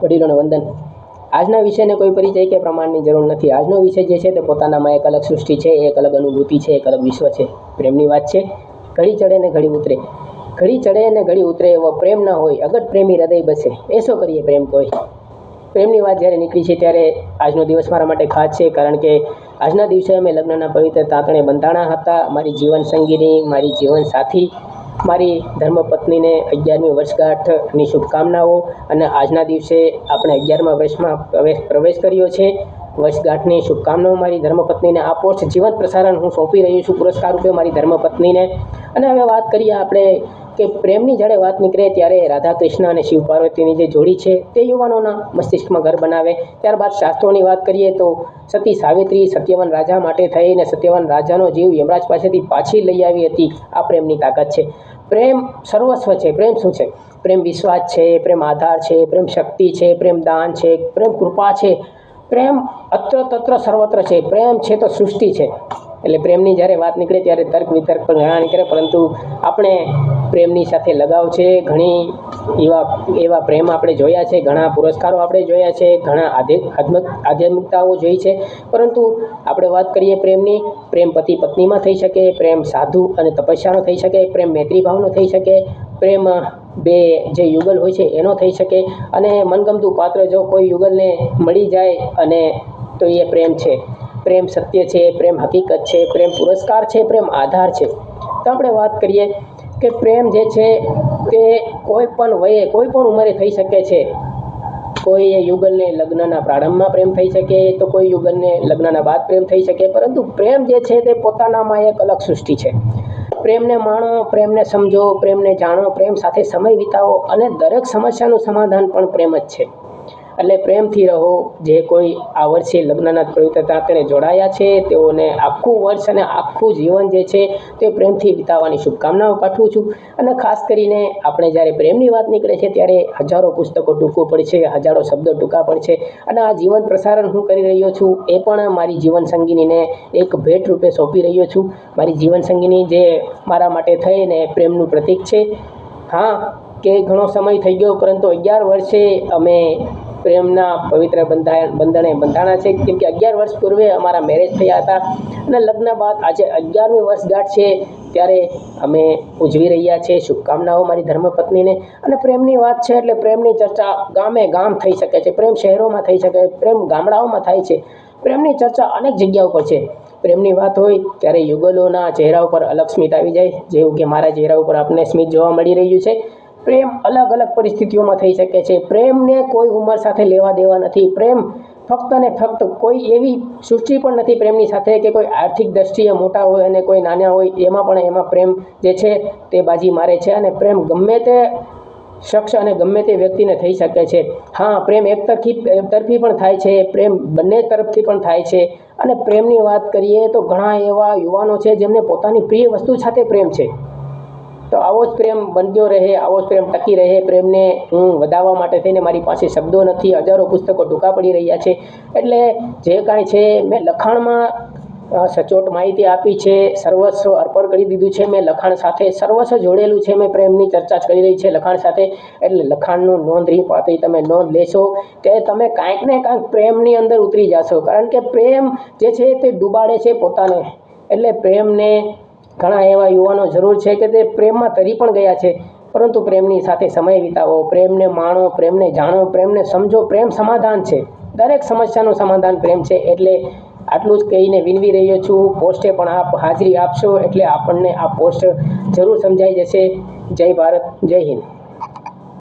વડીલોને વંદન. આજના વિષયને કોઈ પરિચય કે પ્રમાણની જરૂર નથી. આજનો વિષય જે છે તે પોતાનામાં એક અલગ સૃષ્ટિ છે, એક અલગ અનુભૂતિ છે, એક અલગ વિશ્વ છે. પ્રેમની વાત છે. ઘડી ચડે ને ઘડી ઉતરે. ઘડી ચડે ને ઘડી ઉતરે એવો પ્રેમ ના હોય, અગર પ્રેમી હૃદય બસે. એ શું કરીએ પ્રેમ કોઈ? પ્રેમની વાત જ્યારે નીકળી છે ત્યારે આજનો દિવસ મારા માટે ખાસ છે, કારણ કે આજના દિવસે અમે લગ્નના પવિત્ર તાંતણે બંધાણા હતા. મારી જીવન સંગીની, મારી જીવન સાથી મારી ધર્મપત્નીને અગિયારમી વર્ષગાંઠની શુભકામનાઓ અને આજના દિવસે આપણે અગિયારમા વર્ષમાં પ્રવેશ પ્રવેશ કર્યો છે. વર્ષગાંઠની શુભકામનાઓ મારી ધર્મપત્નીને આ પોસ્ટ જીવંત પ્રસારણ હું સોંપી રહ્યો છું. પુરસ્કાર રૂપે મારી ધર્મપત્નીને. અને હવે વાત કરીએ આપણે કે પ્રેમની જ્યારે વાત નીકળે ત્યારે રાધા અને શિવ પાર્વતીની જે જોડી છે તે યુવાનોના મસ્તિષ્કમાં ઘર બનાવે. ત્યારબાદ શાસ્ત્રોની વાત કરીએ તો સતી સાવિત્રી સત્યવાન રાજા માટે થઈને સત્યવાન રાજાનો જીવ યમરાજ પાસેથી પાછી લઈ આવી હતી. આ પ્રેમની તાકાત છે. પ્રેમ સર્વસ્વ છે. પ્રેમ શું છે? પ્રેમ વિશ્વાસ છે, પ્રેમ આધાર છે, પ્રેમ શક્તિ છે, પ્રેમ દાન છે, પ્રેમ કૃપા છે. પ્રેમ અત્ર તત્ર સર્વત્ર છે. પ્રેમ છે તો સૃષ્ટિ છે. એટલે પ્રેમની જ્યારે વાત નીકળે ત્યારે તર્ક વિતર્ક પણ ઘણા નીકળે, પરંતુ આપણે પ્રેમની સાથે લગાવ છે. ઘણી એવા એવા પ્રેમ આપણે જોયા છે. ઘણા પુરસ્કારો આપણે જોયા છે. ઘણા આધ્ય આધ્યાત્મિક આધ્યાત્મિકતાઓ જોઈ છે. પરંતુ આપણે વાત કરીએ પ્રેમની, પ્રેમ પતિ પત્નીમાં થઈ શકે, પ્રેમ સાધુ અને તપસ્યાનો થઈ શકે, પ્રેમ મૈત્રી ભાવનો થઈ શકે, પ્રેમ બે જે યુગલ હોય છે એનો થઈ શકે. અને મનગમતું પાત્ર જો કોઈ યુગલને મળી જાય અને તો એ પ્રેમ છે. પ્રેમ સત્ય છે, પ્રેમ હકીકત છે, પ્રેમ પુરસ્કાર છે, પ્રેમ આધાર છે. તો આપણે વાત કરીએ કે પ્રેમ જે છે તે કોઈ પણ વયે, કોઈ પણ ઉંમરે થઈ શકે છે. કોઈ એ યુગલને લગ્નના પ્રારંભમાં પ્રેમ થઈ શકે, તો કોઈ યુગલને લગ્નના બાદ પ્રેમ થઈ શકે, પરંતુ પ્રેમ જે છે તે પોતાનામાં એક અલગ સૃષ્ટિ છે. પ્રેમને માણો, પ્રેમને સમજો, પ્રેમને જાણો, પ્રેમ સાથે સમય વિતાવો અને દરેક સમસ્યાનું સમાધાન પણ પ્રેમ જ છે. એટલે પ્રેમથી રહો. જે કોઈ આ વર્ષે લગ્નના પવિત્ર તેને જોડાયા છે. તેઓને આખું વર્ષ અને આખું જીવન જે છે, તે પ્રેમથી વિતાવવાની શુભકામનાઓ પાઠવું છું. અને ખાસ કરીને આપણે જ્યારે પ્રેમની વાત નીકળે છે, ત્યારે હજારો પુસ્તકો ટૂંકું પડશે હજારો શબ્દો ટૂંકા પડશે અને આ જીવન પ્રસારણ હું કરી રહ્યો છું, એ પણ મારી જીવન સંગીનીને એક ભેટ રૂપે સોંપી રહ્યો છું. મારી જીવન સંગીની જે મારા માટે થઈને પ્રેમનું પ્રતીક છે. હા, કે ઘણો સમય થઈ ગયો, પરંતુ અગિયાર વર્ષે અમે પ્રેમના પવિત્ર બંધાણ બંધણે બંધાણા છે. કેમ કે અગિયાર વર્ષ પૂર્વે અમારા મેરેજ થયા હતા અને લગ્ન બાદ આજે અગિયારમી વર્ષગાંઠ છે ત્યારે અમે ઉજવી રહ્યા છીએ. શુભકામનાઓ મારી ધર્મપત્નીને. અને પ્રેમની વાત છે એટલે પ્રેમની ચર્ચા ગામે ગામ થઈ શકે છે. પ્રેમ શહેરોમાં થઈ શકે, પ્રેમ ગામડાઓમાં થાય છે. પ્રેમની ચર્ચા અનેક જગ્યા ઉપર છે. પ્રેમની વાત હોય ત્યારે યુગલોના ચહેરા ઉપર અલગ સ્મિત આવી જાય. જેવું કે મારા ચહેરા ઉપર આપને સ્મિત જોવા મળી રહ્યું છે. પ્રેમ અલગ અલગ પરિસ્થિતિઓમાં થઈ શકે છે. પ્રેમને કોઈ ઉંમર સાથે લેવા દેવા નથી. પ્રેમ ફક્ત ને ફક્ત કોઈ એવી સૃષ્ટિ પણ નથી પ્રેમની સાથે કે કોઈ આર્થિક દ્રષ્ટિએ મોટા હોય અને કોઈ નાના હોય, એમાં પણ એમાં પ્રેમ જે છે તે બાજી મારે છે અને પ્રેમ ગમે તે શખ્સ અને ગમે તે વ્યક્તિને થઈ શકે છે. હા, પ્રેમ એક તરફી તરફી પણ થાય છે. પ્રેમ બંને તરફથી પણ થાય છે. અને પ્રેમની વાત કરીએ તો ઘણા એવા યુવાનો છે જેમને પોતાની પ્રિય વસ્તુ સાથે પ્રેમ છે. તો આવો જ પ્રેમ બન્યો રહે, આવો જ પ્રેમ ટકી રહે. પ્રેમને હું વધાવવા માટે થઈને મારી પાસે શબ્દો નથી, હજારો પુસ્તકો ટૂંકા પડી રહ્યા છે. એટલે જે કાંઈ છે, મેં લખાણમાં સચોટ માહિતી આપી છે, સર્વસ્વ અર્પણ કરી દીધું છે, મેં લખાણ સાથે સર્વસ્વ જોડેલું છે, મેં પ્રેમની ચર્ચા કરી રહી છે લખાણ સાથે. એટલે લખાણનું નોંધ રી, પાતી તમે નોંધ લેશો કે તમે કાંઈક ને કાંઈક પ્રેમની અંદર ઉતરી જશો. કારણ કે પ્રેમ જે છે તે ડૂબાડે છે પોતાને. એટલે પ્રેમને ઘણા એવા યુવાનો જરૂર છે કે તે પ્રેમમાં તરી પણ ગયા છે. પરંતુ પ્રેમની સાથે સમય વિતાવો. પ્રેમને માણો, પ્રેમને જાણો, પ્રેમને સમજો. પ્રેમ સમાધાન છે. દરેક સમસ્યાનું સમાધાન પ્રેમ છે. એટલે આટલું જ કહીને વિનવી રહ્યો છું. પોસ્ટે પણ આપ હાજરી આપશો. એટલે આપણને આ પોસ્ટ જરૂર સમજાઈ જશે. જય ભારત. જય હિન્દ.